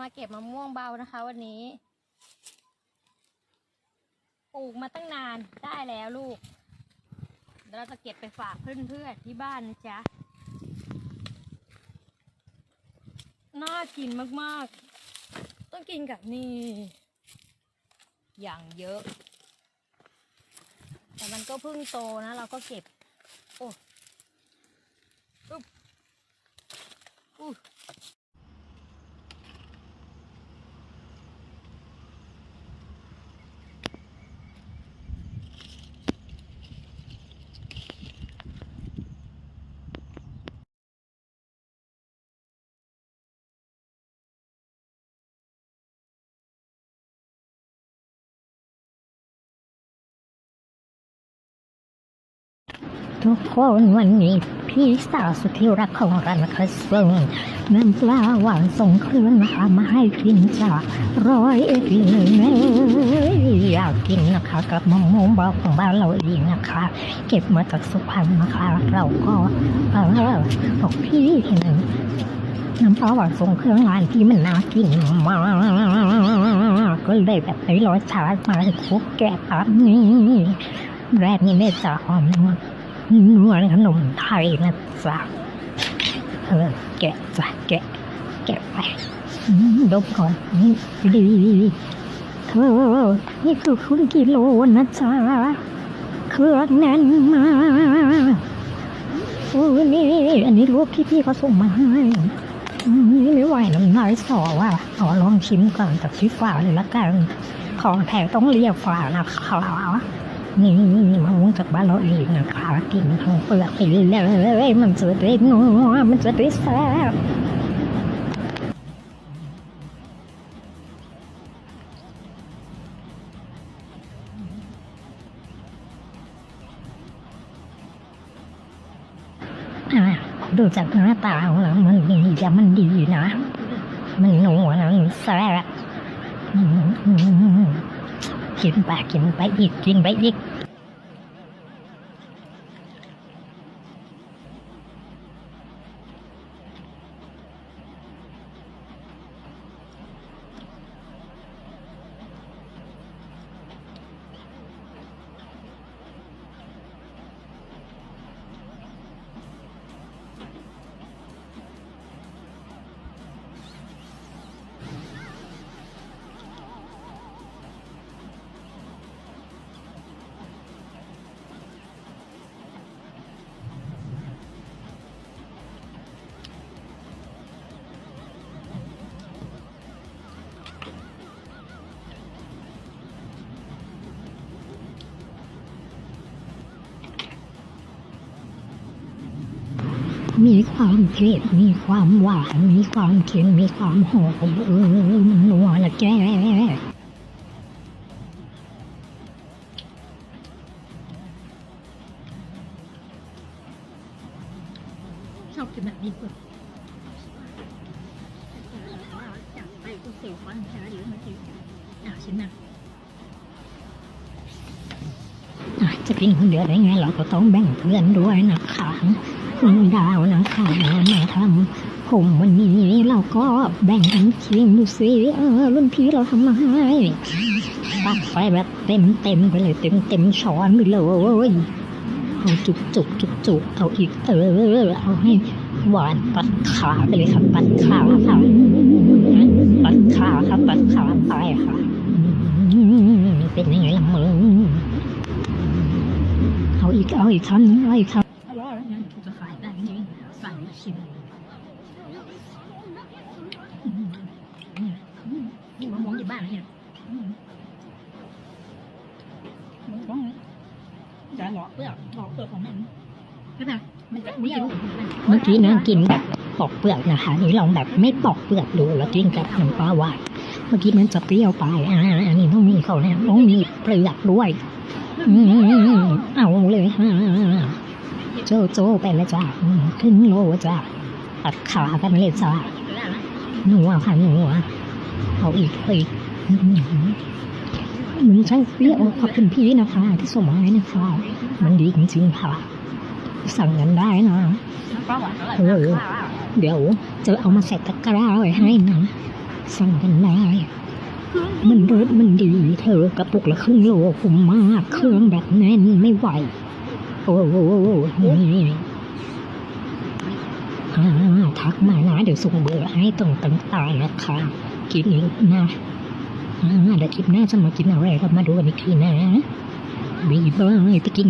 มาเก็บมะม่วงเบานะคะวันนี้ ปลูกมาตั้งนานได้แล้วลูก เดี๋ยวเราจะเก็บไปฝากเพื่อนๆที่บ้านนะจ๊ะ น่ากินมากๆ ต้องกินกับนี่ อย่างเยอะ แต่มันก็เพิ่งโตนะ เราก็เก็บ โอ้อุ๊บอู้ ทุกคนวันนี้พี่สาวสุดที่รักของเรานะคะส่งน้ำปลาหวานส่งเครื่องนะคะมาให้กินจากร้อยเอ็ดเลยอยากกินนะคะกับมะม่วงเบาของบ้านเราเองนะคะ เก็บมาจากสุพรรณนะคะ เราก็เออบอกพี่ทีหนึ่งน้ำปลาหวานส่งเครื่องร้านที่มันน่ากินมากก็เลยแบบไปรอชาร์จมาคุกแกะปั๊บนี่แรกนี่แม่จะหอมมาก นวลขนมไทยนะจ๊ะแกะจ้ะแกะ แกะไปดมก่อนนี่ดีเธอนี่คือคุณกิโลนะจ๊ะเครื่องแน่นมาโอ้นี่อันนี้รูปที่พี่เขาส่งมาให้นี่ไม่ไหวน้ำลายสอว่ะขอลองชิมก่อนจากที่ฝาเลยละกัน ของแท้ต้องเรียกฝานะคะ นี่มะม่วงจากบ้านเราเองนะคะกินทั้งเปลือกไปเลยมันจะได้นัวมันจะได้แซ่บดูจากหน้าตาของเรามันดีจะมันดีนะ มันหนัวนะมันแซ่บกินไปกินไปอีกกินไปอีก มีความเผ็ดมีความหวาน มีความเค็ม มีความหอมเออมันนัวละแกชอบกินแบบนี้สุดจับไปก็เสียวฟันแค่เดี๋ยวมากินอะชิ้นะจะกินคนเดียวได้ไงเราก็ต้องแบ่งเพื่อนด้วยนะคะคุณ ดาวนะคะมาทำผมวันนี้เราก็แบ่งกันชิมดูสิเออรุ่นพี่เราทำมาให้ตักไปแบบเต็มเต็มไปเลยเต็มเต็มช้อนไปเลยเอาจุกจุกจุกจุกเอาอีกเออเอาให้หวานตัดขาไปเลยค่ะตัดขาค่ะตัดขาค่ะตัดขาไปค่ะเป็นยังไงล่ะมึงเอาอีกเอาอีกคำนึงเอาอีกคำอร่อยนะจะขายได้นี่ใส่ชิมอืมนี่มะม่วงอยู่บ้านเนี่ยอืมมะม่วงจะหลอกเปลือกหลอกเปลือกของมันใช่ไหมมันจะไม่รู้ เมื่อกี้เนี่ยกินแบบปอกเปลือกนะคะนี่ลองแบบไม่ปอกเปลือกดูแล้วกินกับน้ำปลาหวานเมื่อกี้มันจะเปรี้ยวไปอ่าอันนี้ต้องมีเขาเนี่ยต้องมีเปลือกด้วยอืมเอาเลยฮ่าโจโจไปเลยจ้าอืมครึ่งโลจ้าตัดขากันเลยจ้าหนูอะค่ะหนูอะเอาอีกเอาอีกอืมมันช่างเปรี้ยวขอบคุณพี่นะคะ ที่ส่งมาให้นะคะ มันดีจริงๆค่ะ สั่งกันได้นะปลาหวานอร่อยเออเดี๋ยวจะเอามาใส่ตะกร้าไว้ให้นะสั่งกันได้มันรสมันดีเธอกระปุกละครึ่งโลคุ้มมากเครื่องแบบแน่นไม่ไหว โอ้โหนี่าทักมานะเดี๋ยวส่งเบอร์ให้ตรงต่างๆนะคะกินอีกนะอ่าเดี๋ยวคลิปหน้าจะมากินอะไรก็มาดูกันอีกทีนะ บีบายไปกิน